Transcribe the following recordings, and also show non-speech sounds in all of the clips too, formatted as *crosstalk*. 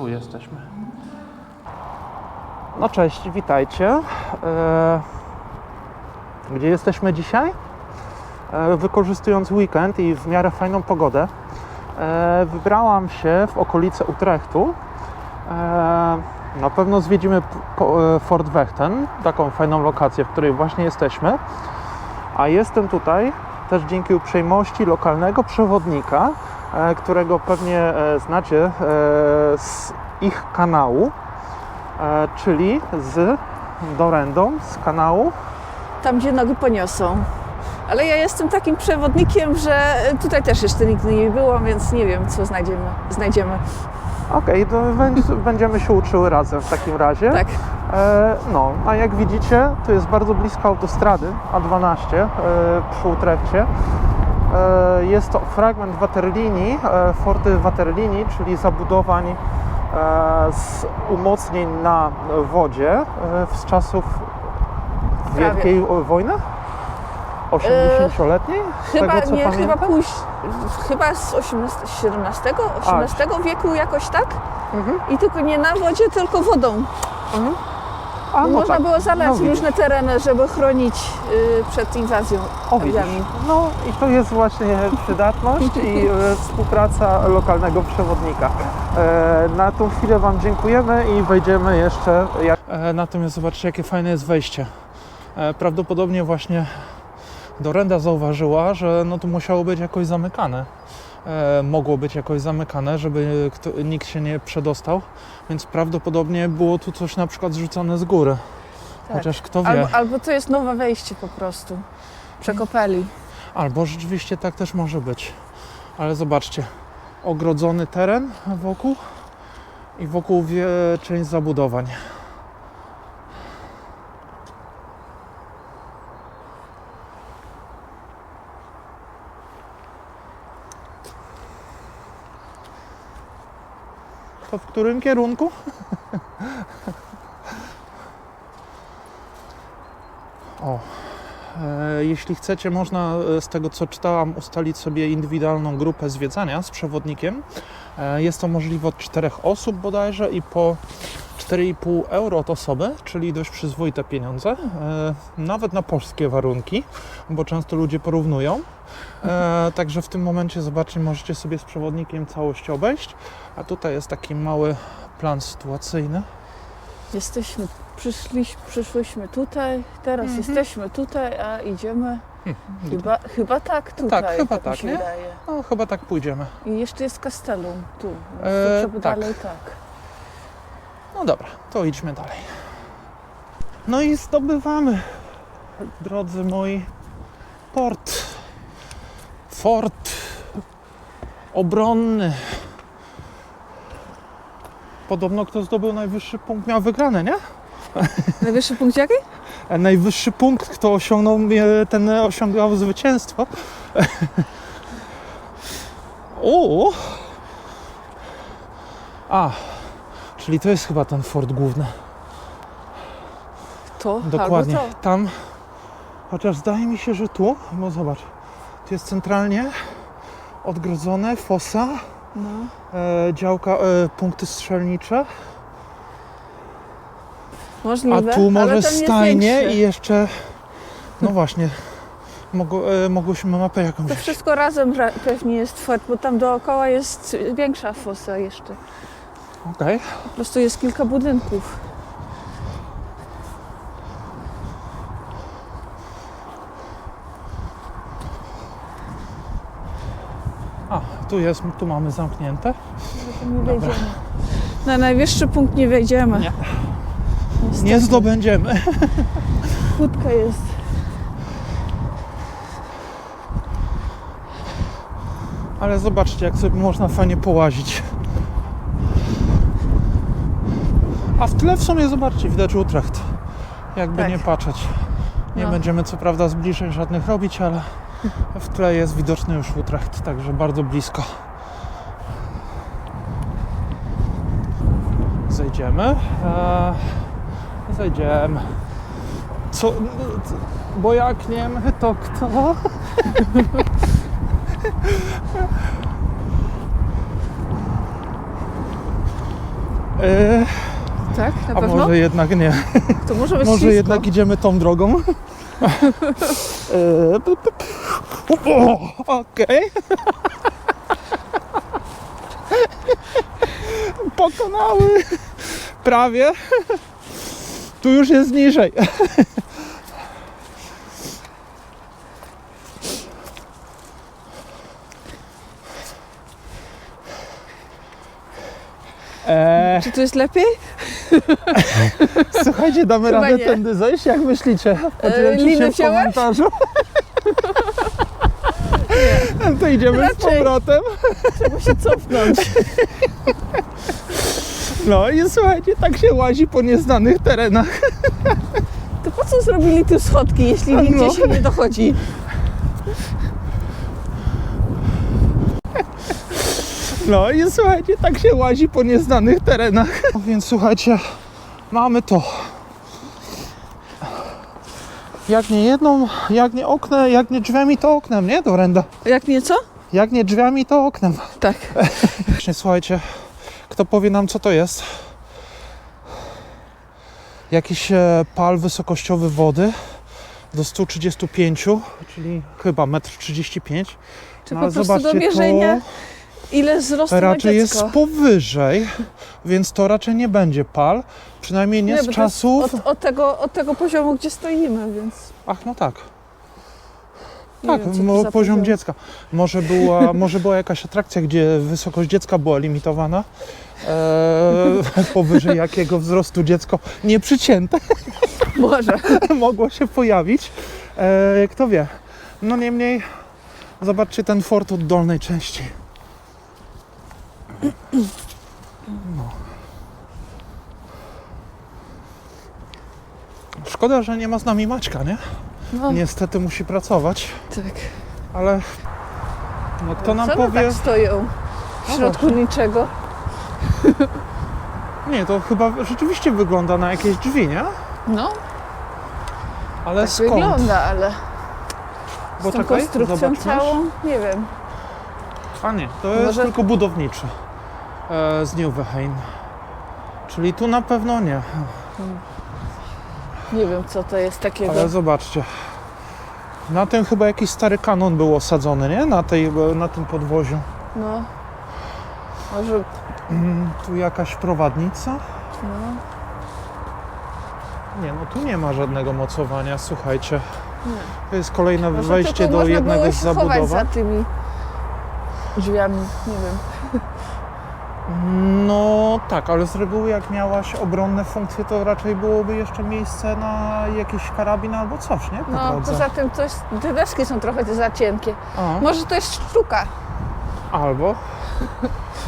Tu jesteśmy. No cześć, witajcie. E, Gdzie jesteśmy dzisiaj? E, Wykorzystując weekend i w miarę fajną pogodę, e, wybrałam się w okolice Utrechtu. Na pewno zwiedzimy Fort Wechten, taką fajną lokację, w której właśnie jesteśmy. A jestem tutaj też dzięki uprzejmości lokalnego przewodnika, którego pewnie e, znacie e, z ich kanału, e, czyli z Dorendą z kanału. tam gdzie nogi poniosą. Ale ja jestem takim przewodnikiem, że tutaj też jeszcze nigdy nie byłam, więc nie wiem, co znajdziemy. znajdziemy. Okej, to bę- będziemy się uczyły razem w takim razie. Tak. E, no, a jak widzicie, to jest bardzo blisko autostrady A12 e, przy Utrechcie. E, jest to fragment waterlinii, e, forty waterlinii, czyli zabudowań e, z umocnień na wodzie z czasów Prawie. Wielkiej Wojny? 80-letniej? Z Chyba tego, nie, chyba pójść, chyba z 18, 17, 18 wieku jakoś tak. Mhm. I tylko nie na wodzie, tylko wodą. A, no Można tak. było zalać No różne tereny, żeby chronić y, przed inwazją O, widzisz. No i to jest właśnie przydatność i e, współpraca lokalnego przewodnika. E, na tą chwilę Wam dziękujemy i wejdziemy jeszcze. Jak... E, natomiast zobaczcie, jakie fajne jest wejście. E, prawdopodobnie właśnie Dorenda zauważyła, że no tu musiało być jakoś zamykane. E, mogło być jakoś zamykane, żeby nikt się nie przedostał, więc prawdopodobnie było tu coś na przykład zrzucone z góry. Tak. Chociaż kto wie. Albo, albo to jest nowe wejście po prostu. Przekopali. Albo rzeczywiście tak też może być. Ale zobaczcie, ogrodzony teren wokół i wokół wie część zabudowań. To w którym kierunku? o, E, Jeśli chcecie, można e, z tego co czytałam ustalić sobie indywidualną grupę zwiedzania z przewodnikiem. E, Jest to możliwe od czterech osób bodajże i po 4,5 euro od osoby, czyli dość przyzwoite pieniądze, e, nawet na polskie warunki, bo często ludzie porównują. E, *laughs* Także w tym momencie zobaczcie, możecie sobie z przewodnikiem całość obejść. A tutaj jest taki mały plan sytuacyjny. Jesteśmy, przyszli, przyszłyśmy tutaj, teraz Mhm. jesteśmy tutaj, a idziemy. Chyba, chyba tak tutaj. Tak, chyba mi tak, się nie? wydaje. No, chyba tak pójdziemy. I jeszcze jest Castellum, tu. E, tak. dalej tak. No dobra, to idźmy dalej. No i zdobywamy, drodzy moi, port. Fort obronny. Podobno kto zdobył najwyższy punkt miał wygrane, nie? *laughs* Najwyższy punkt jaki? Najwyższy punkt, kto osiągnął, e, ten osiągał zwycięstwo. *laughs* O! A, czyli to jest chyba ten fort główny. To Dokładnie. Tam, chociaż zdaje mi się, że tu, bo zobacz, tu jest centralnie odgrodzone fosa, No. e, działka, e, punkty strzelnicze, Możliwe, a tu może stajnie i jeszcze, no właśnie, mogło, e, mogłyśmy mapę jakąś To wszystko razem ra- pewnie jest fort, bo tam dookoła jest większa fosa jeszcze. Okej. Po prostu jest kilka budynków. A, tu jest, tu mamy zamknięte. Nie wejdziemy. Na najwyższy punkt nie wejdziemy. Nie. Niestety. Nie zdobędziemy. *laughs* Kłódka jest. Ale zobaczcie, jak sobie można fajnie połazić. A w tle w sumie, zobaczcie, widać Utrecht. Jakby Tak. nie patrzeć. Nie No. będziemy co prawda zbliżeń żadnych robić, ale w tle jest widoczny już Utrecht, także bardzo blisko. Zejdziemy. Eee, zejdziemy. Co? Bo jak nie to kto? *laughs* E, Tak, na a pewno? może jednak nie. To może być Może ślisko. jednak idziemy tą drogą. *laughs* E, Okej. *laughs* Pokonały. Prawie. Tu już jest niżej. Eee, Czy tu jest lepiej? *laughs* słuchajcie, damy Chyba radę nie. tędy zejść? Jak myślicie? Podzielcie linę się w wziąłeś? komentarzu. *laughs* To idziemy z Raczej. powrotem. Trzeba się cofnąć. No i słuchajcie, tak się łazi po nieznanych terenach. To po co zrobili tu schodki, jeśli No. nigdzie się nie dochodzi? No i słuchajcie, tak się łazi po nieznanych terenach. No więc słuchajcie, mamy to. Jak nie jedną, jak nie oknem, jak nie drzwiami, to oknem, nie? Dorenda. Jak nieco? Jak nie drzwiami, to oknem. Tak. Właśnie, słuchajcie, kto powie nam, co to jest? Jakiś e, pal wysokościowy wody do 135, czyli chyba 1,35 m. Czy No, po prostu do mierzenia, ile wzrostu ma raczej jest dziecko? powyżej, więc to raczej nie będzie pal. Przynajmniej nie, bo z jest czasów. Od, od, tego, od tego poziomu, gdzie stoimy, więc... Ach, no tak. Nie Tak, wiem, co to mo- za poziom poziom. dziecka. Może była, *laughs* może była jakaś atrakcja, gdzie wysokość dziecka była limitowana. Eee, *laughs* powyżej jakiego wzrostu dziecko nieprzycięte *laughs* Może. mogło się pojawić. Eee, kto wie. No niemniej, zobaczcie ten fort od dolnej części. No. Szkoda, że nie ma z nami Maćka, nie? No, Niestety musi pracować, tak. ale no kto nam Co powie... tak stoją w No środku niczego? *laughs* Nie, to chyba rzeczywiście wygląda na jakieś drzwi, nie? No, Ale tak skąd? wygląda, ale Bo z tą czekaj, konstrukcją zobaczmy. całą, nie wiem. A nie, to jest Może- tylko budowniczy z Nieuweheim. Czyli tu na pewno nie. Nie wiem, co to jest takiego. Ale zobaczcie. Na tym chyba jakiś stary kanon był osadzony, nie? Na, tej, na tym podwoziu. No. Może, Mm, tu jakaś prowadnica? no. Nie, no tu nie ma żadnego mocowania, słuchajcie. Nie. To jest kolejne Może wejście do jednego z chować za zabudowań. tymi drzwiami, nie wiem. No tak, ale z reguły jak miałaś obronne funkcje, to raczej byłoby jeszcze miejsce na jakiś karabin albo coś, nie? Po No, drodze. poza tym coś, te deski są trochę za cienkie. A, Może to jest sztuka. albo,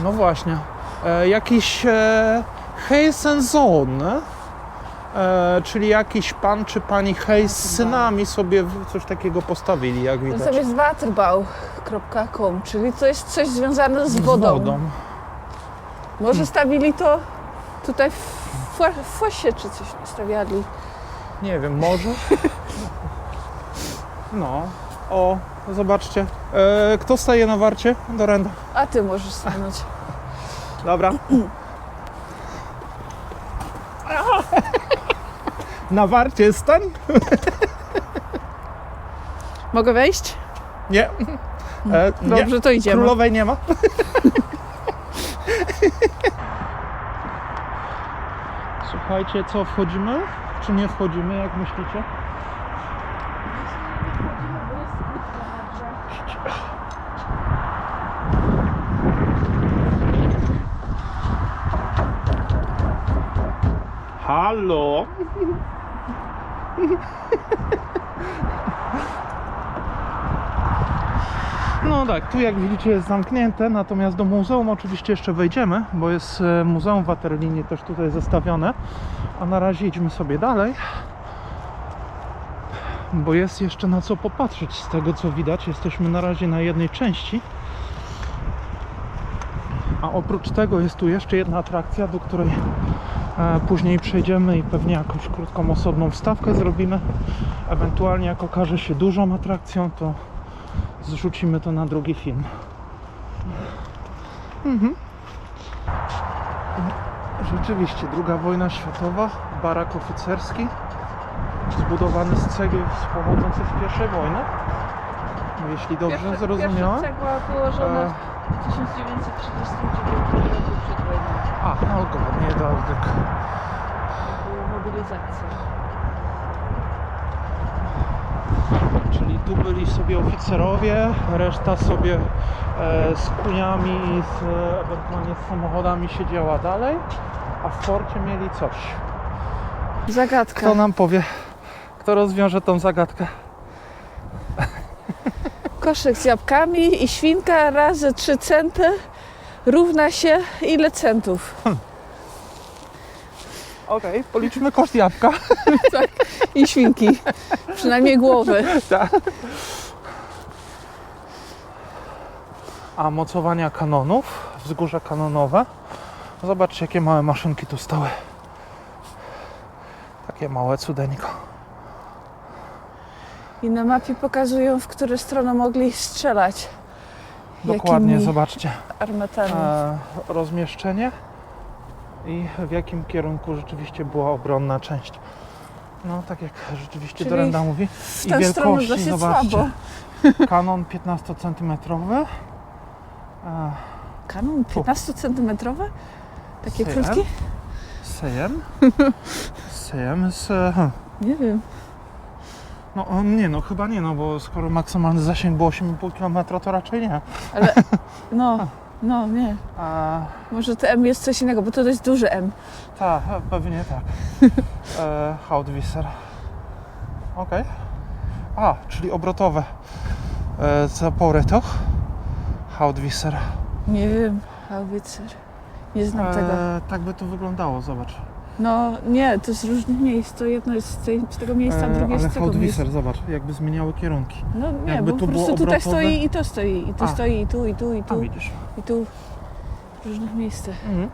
no właśnie, e, jakiś e, Heisensohn, e, czyli jakiś pan czy pani Hayes z synami sobie coś takiego postawili, jak To widać. jest waterbau.com, czyli to jest coś związane z wodą. Może stawili to tutaj w, fo- w fosie czy coś stawiali. Nie wiem, może. No, o, zobaczcie. E, kto staje na warcie? Dorenda. A ty możesz stanąć. Dobra. Na warcie stań? Mogę wejść? Nie. E, nie. Dobrze, to idziemy. Królowej nie ma. Słuchajcie, co wchodzimy? Czy nie wchodzimy, jak myślicie? Halo? No tak, tu jak widzicie jest zamknięte, natomiast do muzeum oczywiście jeszcze wejdziemy, bo jest e, Muzeum Waterlinii też tutaj zestawione. A na razie idźmy sobie dalej, bo jest jeszcze na co popatrzeć z tego co widać. Jesteśmy na razie na jednej części. A oprócz tego jest tu jeszcze jedna atrakcja, do której e, później przejdziemy i pewnie jakąś krótką, osobną wstawkę zrobimy. Ewentualnie jak okaże się dużą atrakcją, to zrzucimy to na drugi film. Mhm. Rzeczywiście, II wojna światowa, barak oficerski, zbudowany z cegieł pochodzących z I wojny. Jeśli dobrze zrozumiałem. Pierwsza cegła położona E, w 1939 roku przed wojną. A, no dokładnie, tak. Była mobilizacja. Czyli tu byli sobie oficerowie, reszta sobie e, z kuniami i z, ewentualnie z samochodami siedziała dalej, a w forcie mieli coś. Zagadka. Kto nam powie, kto rozwiąże tą zagadkę? Koszyk z jabłkami i świnka razy 3 centy równa się ile centów? *laughs* Okej, policzmy koszt jabłka. *laughs* I świnki. Przynajmniej głowy. Tak. A mocowania kanonów, wzgórza kanonowe. Zobaczcie, jakie małe maszynki tu stały. Takie małe cudeńko. I na mapie pokazują, w które strony mogli strzelać. Dokładnie, Jakimi zobaczcie. armatami. e, rozmieszczenie i w jakim kierunku rzeczywiście była obronna część. No, tak jak rzeczywiście Czyli Dorenda mówi. I tę stronę wielkości, dosyć zobaczcie. słabo. *laughs* Kanon 15 cm. E, Kanon 15 centymetrowe? Takie Sejem? krótkie? Sejem. *laughs* Sejem z... Nie wiem. No nie, no chyba nie, no bo skoro maksymalny zasięg był 8,5 km, to raczej nie. Ale *laughs* no, no nie. A, Może to M jest coś innego, bo to jest duży M. tak, pewnie tak. *laughs* E, Hautwisser. Okej. A, czyli obrotowe. E, zapory to. Hautwisser. Nie wiem, haubicer. Nie znam tego. E, tak by to wyglądało, zobacz. No nie, to z różnych miejsc. To jedno jest z, tej, z tego miejsca, a E, drugie ale z tego miejsca. Zobacz, jakby zmieniały kierunki. No nie, jakby bo tu po prostu tutaj obrotowe. stoi i to stoi, i tu A. stoi, i tu, i tu, i A tu, widzisz. i tu. W różnych miejscach. Mhm.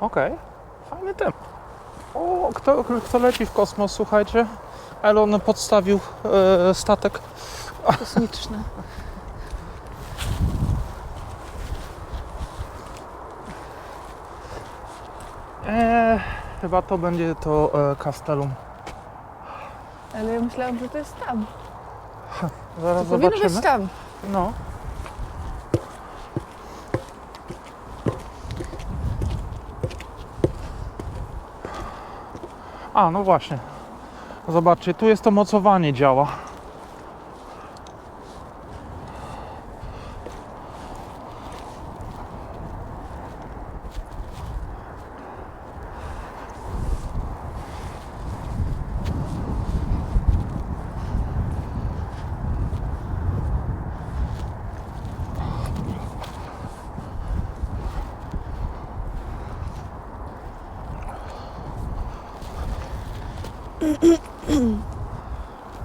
Okej, fajny temat. O, kto, kto leci w kosmos, słuchajcie? Elon podstawił e, statek. Kosmiczne. E, chyba to będzie to e, Castellum. Ale ja myślałam, że to jest tam. *laughs* Zaraz To powinno zobaczymy. być tam. No. A, no właśnie. Zobaczcie, tu jest to mocowanie działa.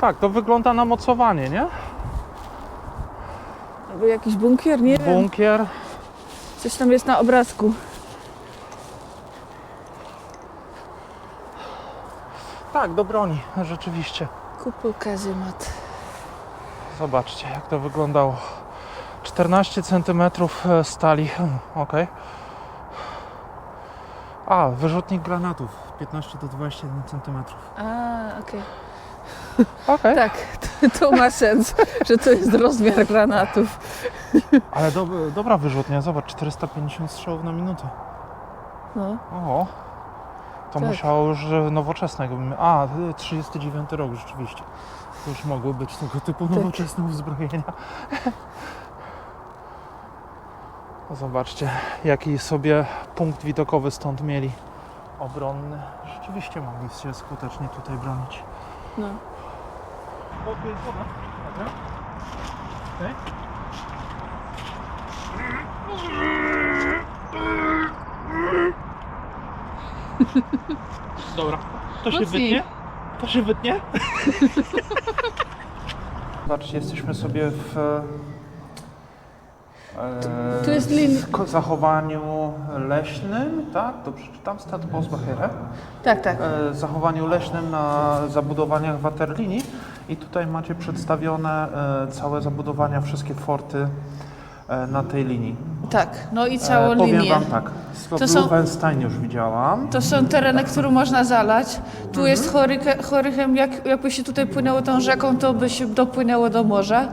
Tak, to wygląda na mocowanie, nie? Albo jakiś bunkier, nie wiem. Bunkier. Coś tam jest na obrazku. Tak, do broni, rzeczywiście. Kupol kazymat. Zobaczcie, jak to wyglądało. 14 cm stali. Hmm, Ok. A, wyrzutnik granatów. 15 do 21 cm. A, okej. Okej. Tak, *laughs* to, ma sens, że to jest rozmiar granatów. Ale do, dobra wyrzutnia, zobacz, 450 strzałów na minutę. No, O, to Tak. musiało już nowoczesne. jakby- A, 39 rok rzeczywiście. To już mogły być tego typu Tak. nowoczesne uzbrojenia. *laughs* Zobaczcie, jaki sobie punkt widokowy stąd mieli obronny. Rzeczywiście mogli się skutecznie tutaj bronić. no. O, tu jest woda. Dobra. Okej. *laughs* Dobra, to się Mocniej. wytnie? To się wytnie? *laughs* Zobaczcie, jesteśmy sobie w e, tu jest lin- sk- zachowaniu leśnym, tak? Dobrze czytam? Stad Bosbachera Tak, tak. e, zachowaniu leśnym na zabudowaniach waterlinii i tutaj macie przedstawione e, całe zabudowania, wszystkie forty e, na tej linii. Tak, no i całą E, powiem linię. Wam tak, To są- Slowenstein już widziałam. To są tereny, które można zalać. Tu jest Horyke- Horychem, jak, jakby się tutaj płynęło tą rzeką, to by się dopłynęło do morza.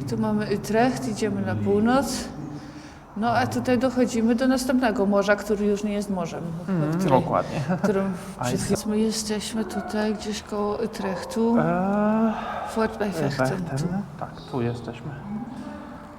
I tu mamy Utrecht, idziemy na północ. No a tutaj dochodzimy do następnego morza, który już nie jest morzem. Mm, którym, dokładnie. którym *laughs* przed chwilą- My jesteśmy tutaj gdzieś koło Utrechtu, E, Fort. Bechten. Tak, tu jesteśmy.